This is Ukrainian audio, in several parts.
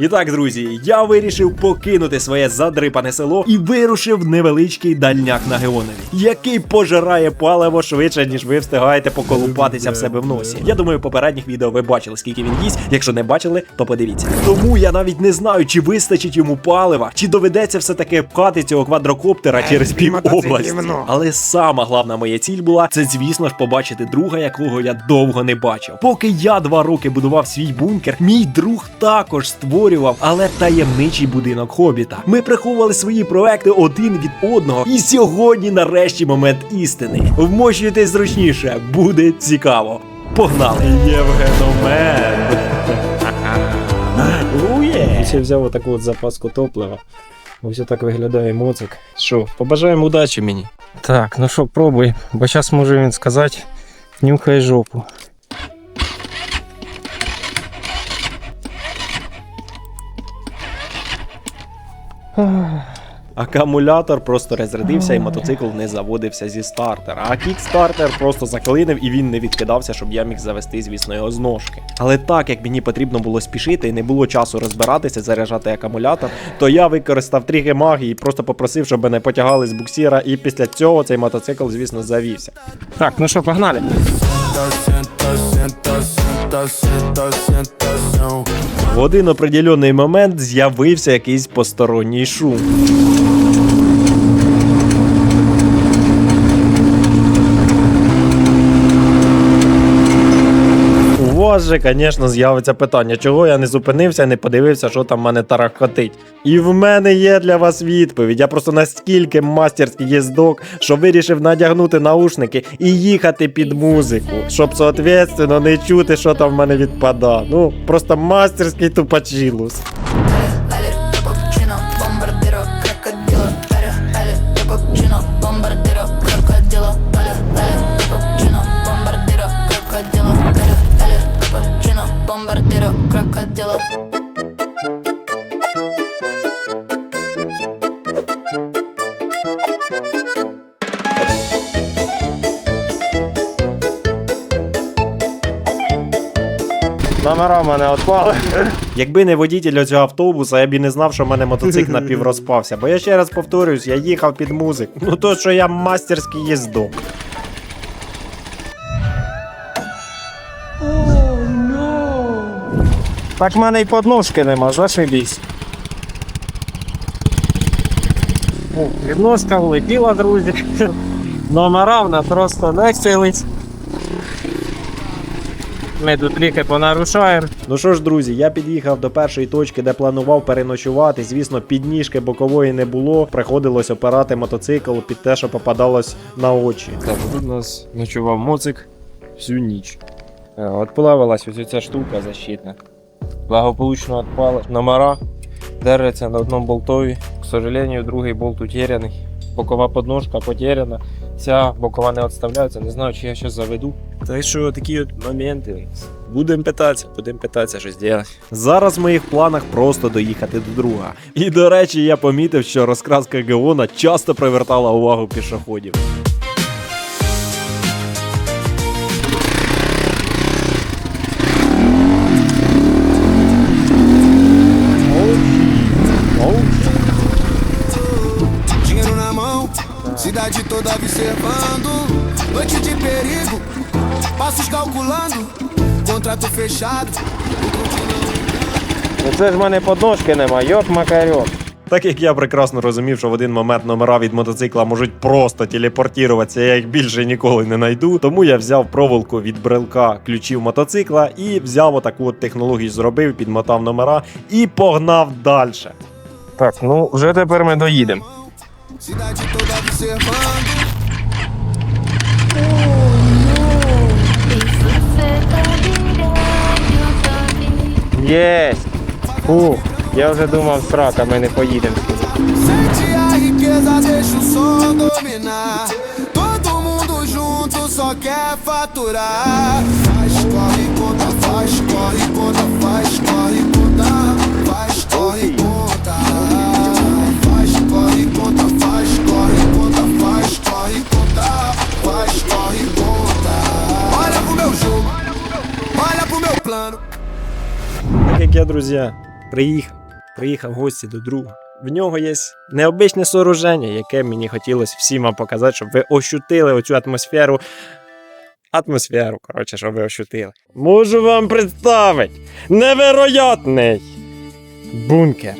І так, друзі, я вирішив покинути своє задрипане село і вирушив невеличкий дальняк на Геонові, який пожирає паливо швидше, ніж ви встигаєте поколупатися в себе в носі. Я думаю, в попередніх відео ви бачили, скільки він їсть. Якщо не бачили, то подивіться. Тому я навіть не знаю, чи вистачить йому палива, чи доведеться все таки пхати цього квадрокоптера через пів області. Але сама головна моя ціль була це, звісно ж, побачити друга, якого я довго не бачив. Поки я два роки будував свій бункер, мій друг також створював, але таємничий будинок хобіта. Ми приховували свої проекти один від одного. І сьогодні, нарешті, момент істини. Вмощуйтесь зручніше, буде цікаво. Погнали! Євгеномен! Ує! Ще взяв отаку от запаску топлива. Ось так виглядає моцик. Що, побажаємо удачі мені. Так, ну що, пробуй, бо зараз може він сказати, нюхай жопу. Акумулятор просто розрядився, і мотоцикл не заводився зі стартера. А кікстартер просто заклинив і він не відкидався, щоб я міг завести, звісно, його з ножки. Але так як мені потрібно було спішити і не було часу розбиратися, заряджати акумулятор, то я використав тріги магії просто попросив, щоб мене потягали з буксіра, і після цього цей мотоцикл, звісно, завівся. Так, ну що, погнали. В один определений момент з'явився якийсь посторонній шум. У же, звісно, з'явиться питання, чого я не зупинився не подивився, що там в мене тарахкотить. І в мене є для вас відповідь. Я просто настільки мастерський їздок, що вирішив надягнути наушники і їхати під музику, щоб соответственно не чути, що там в мене відпада. Ну, просто мастерський тупачілус. Номера в мене відпали. Якби не водітель цього автобуса, я б і не знав, що в мене мотоцикл напіврозпався. Бо я ще раз повторюсь, я їхав під музику. Ну то, що я мастерський їздок. Так в мене і подножки нема, зашибісь. О, Відноска влетіла, друзі. Номера в нас просто не силить. Ми тут трохи понарушаємо. Ну що ж, друзі, я під'їхав до першої точки, де планував переночувати. Звісно, підніжки бокової не було. Приходилось опирати мотоцикл під те, що попадалось на очі. Так, тут у нас ночував моцик всю ніч. Е, От плавилась ось ця штука защитна. Благополучно відпала. Номера держаться на одному болтові. К сожалению, другий болт утеряний. Бокова подножка потеряна. Ця бокова не відставляється. Не знаю, чи я щось заведу. Так що такі от моменти. Будемо питатися, будемо питатися, що зробити. Зараз в моїх планах просто доїхати до друга. І до речі, я помітив, що розкраска Геона часто привертала увагу пішоходів. Contrato fechado, Ну це ж в мене подножки нема, йоп макарьок. Так як я прекрасно розумів, що в один момент номера від мотоцикла можуть просто телепортуватися, я їх більше ніколи не знайду. Тому я взяв проволоку від брелка ключів мотоцикла і взяв отаку от технологію, зробив, підмотав номера і погнав далі. Так, ну вже тепер ми доїдемо. cidade toda observando. Єсть! Фух, я вже думав, срака, ми не поїдемо. Sente a riqueza, deixa o som dominar. Todo mundo junto só quer faturar. Faz, corre, conta, faz, corre, conta, faz, corre, conta, faz, corre, conta. Faz, corre, conta, faz, corre, conta, faz, corre, conta, faz, corre, conta. Olha pro meu jogo, olha pro meu plano. Так як я, друзі, приїхав, приїхав в гості до друга. В нього є необичне сооруження, яке мені хотілося всім вам показати, щоб ви ощутили оцю атмосферу. Атмосферу, коротше, щоб ви ощутили. Можу вам представити невероятний бункер.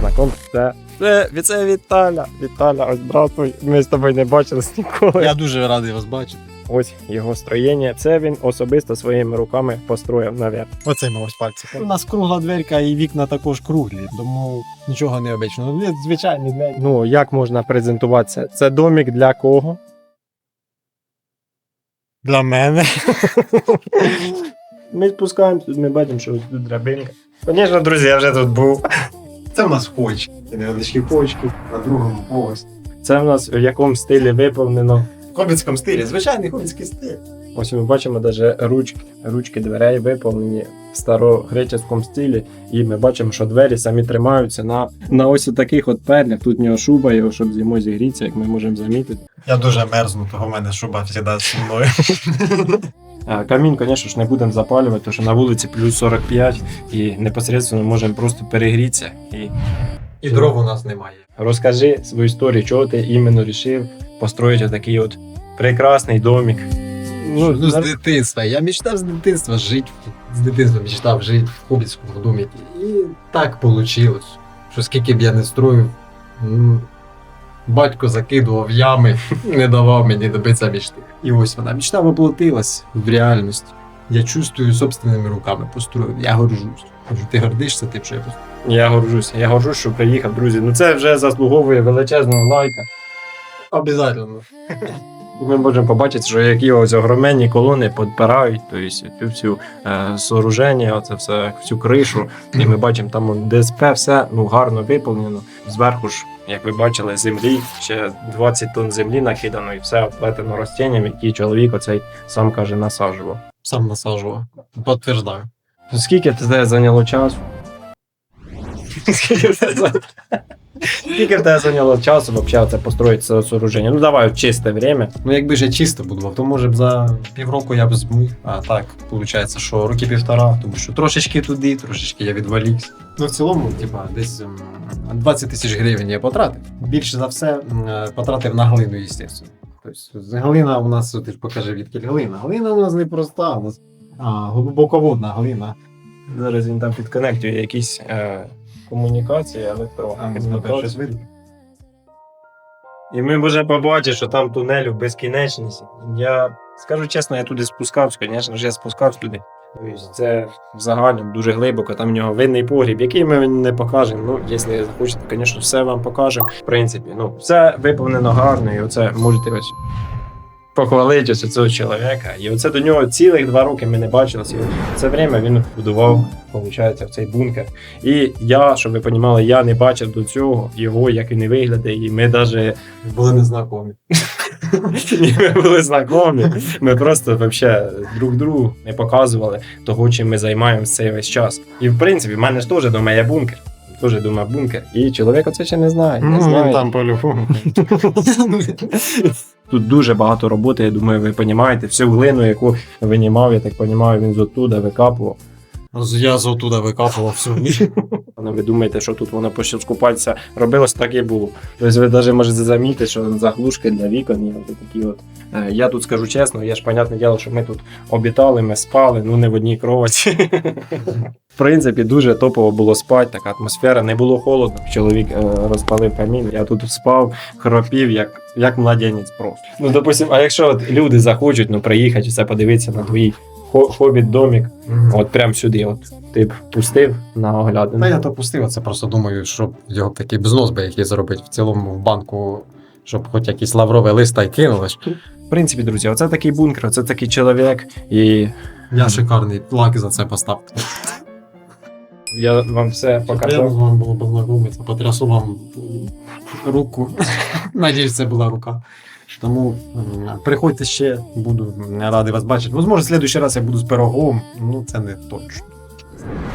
Знаком, це, це, Віталя. Віталя, ось здравствуй. Ми з тобою не бачились ніколи. Я дуже радий вас бачити. Ось його строєння. Це він особисто своїми руками построїв наверх. Оцей ось пальці. У нас кругла дверка і вікна також круглі, тому нічого необичного. Ну, Звичайний двері. Ну, як можна презентуватися? Це домик для кого? Для мене. Ми спускаємося, ми бачимо, що тут драбинка. Звісно, друзі, я вже тут був. Це в нас почки. Невеличкі почки на другому поверсі. Це в нас в якому стилі виповнено. В хобітському стилі, звичайний хобітський стиль. Ось ми бачимо навіть ручки, ручки дверей виповнені в старогреческому стилі. І ми бачимо, що двері самі тримаються на, на ось таких от перлях. Тут в нього шуба, його, щоб зимою зігрітися, як ми можемо замітити. Я дуже мерзну, того в мене шуба завжди зі мною. Камін, звісно ж, не будемо запалювати, тому що на вулиці плюс 45 і непосередньо можемо просто перегрітися. І І дров у нас немає. розкажи свою історію, чого ти іменно вирішив построїти такий от прекрасний домик. Ну, ну, з дитинства. Я мечтав з дитинства жити. З дитинства мечтав жити в хобітському домі. І так вийшло. Що скільки б я не строїв, м, батько закидував ями, не давав мені добитися мічти. І ось вона мічта воплотилась в реальність. Я чувствую собственними руками построю. Я горжусь. Кажу, ти гордишся тим, що я построїв? Я горжусь, я горжусь, що приїхав, друзі. Ну це вже заслуговує величезного лайка. Обязательно. Ми можемо побачити, що які ось огроменні колони підпирають, тобто цю всю е, сооруження, оце все, всю кришу. І ми бачимо там ДСП, все ну, гарно виповнено. Зверху ж, як ви бачили, землі, ще 20 тонн землі накидано і все оплетено ростінням, які чоловік оцей сам каже насаджував. Сам насаджував. Підтверждаю. Скільки це зайняло часу? Скільки в тебе за- Скільки в тебе зайняло часу взагалі це построїти це сооруження? Ну давай в чисте время. Ну, якби ж я чисто будував, то може б за півроку я б зміг. А так, виходить, що роки півтора, тому що трошечки туди, трошечки я відвалівся. Ну, в цілому, типа, десь м, 20 тисяч гривень я потратив. Більше за все е, потратив на глину, звісно. Тобто, глина у нас, ти ж покажи, відкіль глина. Глина у нас не проста, у нас а, глибоководна глина. Зараз він там підконектує якісь е, комунікації електронні. ну. І ми можемо побачити, що там тунель в безкінечність. Я скажу чесно, я туди спускався, звісно ж, я спускався туди. Це взагалі дуже глибоко, там в нього винний погріб, який ми не покажемо. Ну, якщо захочете, звісно, все вам покажемо. В принципі, ну, все виповнено гарно, і оце можете ось похвалити ось цього чоловіка. І оце до нього цілих два роки ми не бачилися. І це время він будував, виходить, в цей бункер. І я, щоб ви розуміли, я не бачив до цього його, як він виглядає, і ми навіть Були незнайомі. ні, ми були знайомі. Ми просто вообще друг другу не показували того, чим ми займаємося цей весь час. І в принципі, в мене ж теж дома є бункер. Теж дома бункер. І чоловік оце ще не знає. Не знає. по-любому. Тут дуже багато роботи, я думаю, ви розумієте. Всю глину, яку винімав, я так розумію, він з оттуда викапував. Я з отуда викапував всю. Ну, ви думаєте, що тут воно по щелчку пальця робилось, так і було. Тобто ви навіть можете замітити, що заглушки для вікон такі от. Е, Я тут скажу чесно, я ж понятне діло, що ми тут обітали, ми спали, ну не в одній кроваті. В принципі, дуже топово було спати, така атмосфера, не було холодно. Чоловік е, розпалив камін, я тут спав, хропів, як, як младенець просто. Ну, допустим, а якщо от люди захочуть ну, приїхати, це подивитися на твій хо- хобіт-домік, от прямо сюди, от ти б пустив на оглядину. Та я то пустив, а це просто думаю, щоб його такий бзнос би який зробити в цілому в банку, щоб хоч якийсь лавровий лист та й кинули. В принципі, друзі, оце такий бункер, оце такий чоловік, і Я шикарний лак за це поставив. я вам все Приємно з показав. вами було познайомитися, потрясу вам руку. Надіюсь, це була рука. Тому приходьте ще, буду радий вас бачити. Можливо, в следующий раз я буду з пирогом, ну це не точно.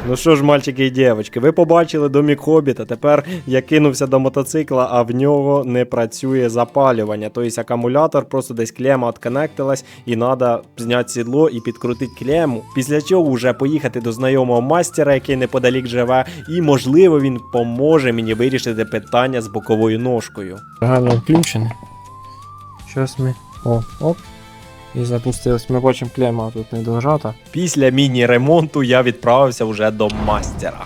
Ну що ж, мальчики і дівчатки, ви побачили домік Хобіта. Тепер я кинувся до мотоцикла, а в нього не працює запалювання. Тобто акумулятор просто десь клема отконектилась, і треба зняти сідло і підкрутити клему. Після чого вже поїхати до знайомого мастера, який неподалік живе, і можливо він поможе мені вирішити питання з боковою ножкою. Гарно включене. Щось ми. О, оп. І запустилось. Ми бачимо клема тут не дожата. Після міні-ремонту я відправився вже до мастера.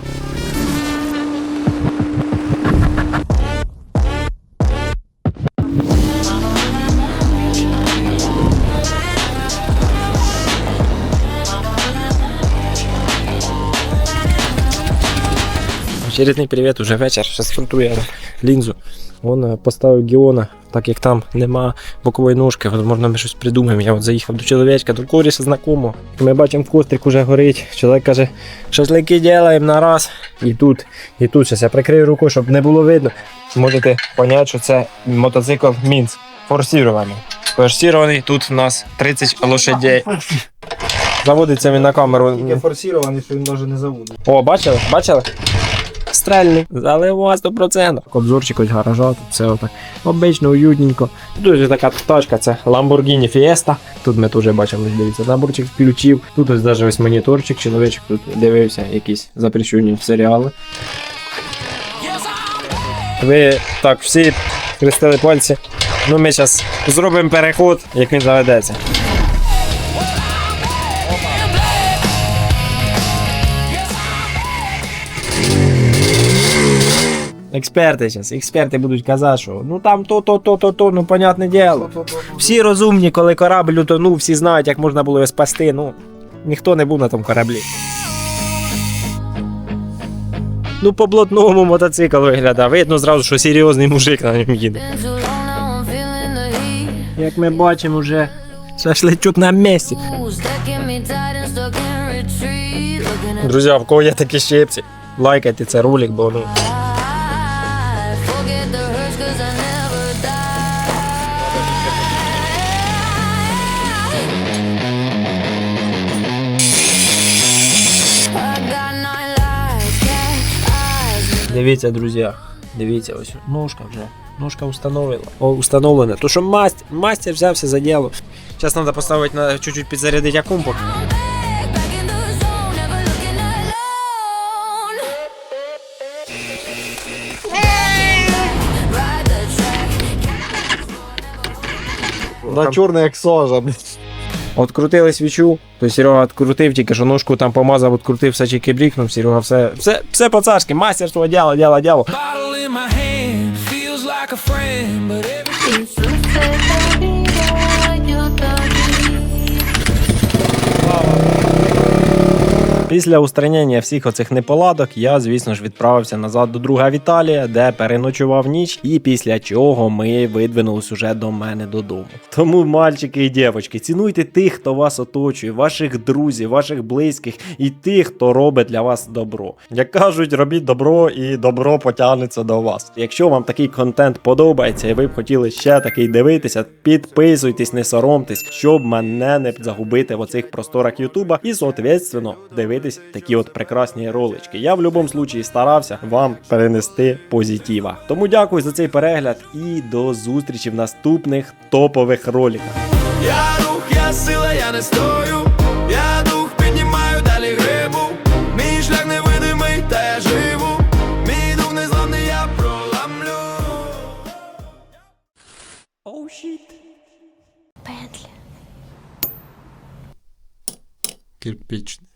Очередний привіт, уже вечір. Зараз фронтує лінзу. Вон е, поставив Геона, так як там нема бокової ножки, можна ми щось придумаємо. Я от заїхав до чоловічка, до коріша знакомого. Ми бачимо, кострик уже горить. Чоловік каже, шашлики ділаємо на раз. І тут, і тут. Зараз я прикрию рукою, щоб не було видно. Можете зрозуміти, що це мотоцикл Мінц. Форсірований. Форсірований, тут у нас 30 лошадей. Заводиться він на камеру. форсірований, що він навіть не заводить. О, бачили? Бачили? Стрельний. Залива 100%. Обзорчик ось гаража, тут все отак. Обично, уютненько. Тут така тачка, це Lamborghini Fiesta. Тут ми теж бачимо, дивіться, наборчик включив. Тут ось навіть ось моніторчик, чоловічок тут дивився якісь запрещені серіали. Ви так всі хрестили пальці. Ну ми зараз зробимо переход, як він заведеться. Експерти зараз, експерти будуть казати, що ну там то, то, то, то, то, ну понятне діло. Всі розумні, коли корабль утонув, всі знають, як можна було його спасти. Ну, ніхто не був на тому кораблі. Ну, по блатному мотоцикл виглядає. Видно зразу, що серйозний мужик на ньому їде. Як ми бачимо, вже шашличок на місці. Друзі, в кого є такі щепці, лайкайте цей ролик, бо ну. Дивіться, друзі, дивіться, ось ножка вже. Ножка установила. О, установлена. То що мастер, мастер взявся за діло. Зараз треба поставити на чуть-чуть підзарядити акумпу. Back in the zone, never looking alone. Ride the track. На чорний як сожа, блядь. Открутили свічу, то Серега відкрутив, тільки що ножку там помазав, открутив, все чеки брікнув, Серега все, все, все по-царськи, мастерство свого дяло, діла, Після устранення всіх оцих неполадок я, звісно ж, відправився назад до друга Віталія, де переночував ніч, і після чого ми видвинулись уже до мене додому. Тому, мальчики і дівчатки, цінуйте тих, хто вас оточує, ваших друзів, ваших близьких і тих, хто робить для вас добро. Як кажуть, робіть добро, і добро потягнеться до вас. Якщо вам такий контент подобається, і ви б хотіли ще такий дивитися, підписуйтесь, не соромтесь, щоб мене не загубити в оцих просторах Ютуба і, соответственно, дивитись такі от прекрасні ролички. Я в будь-якому случаї старався вам перенести позитива. Тому дякую за цей перегляд і до зустрічі в наступних топових роликах. я рух, я сила, я не стою. Я дух піднімаю далі грибу. Мій шлях невидимий, та я живу. Мій дух незламний, я проламлю. Кирпичний.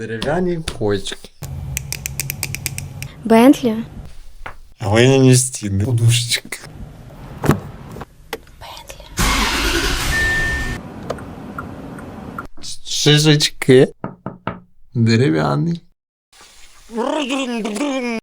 Дерев'яні кочки. Бентлі? Глиняні стіни. Подушечки. Шишечки. Дерев'яний.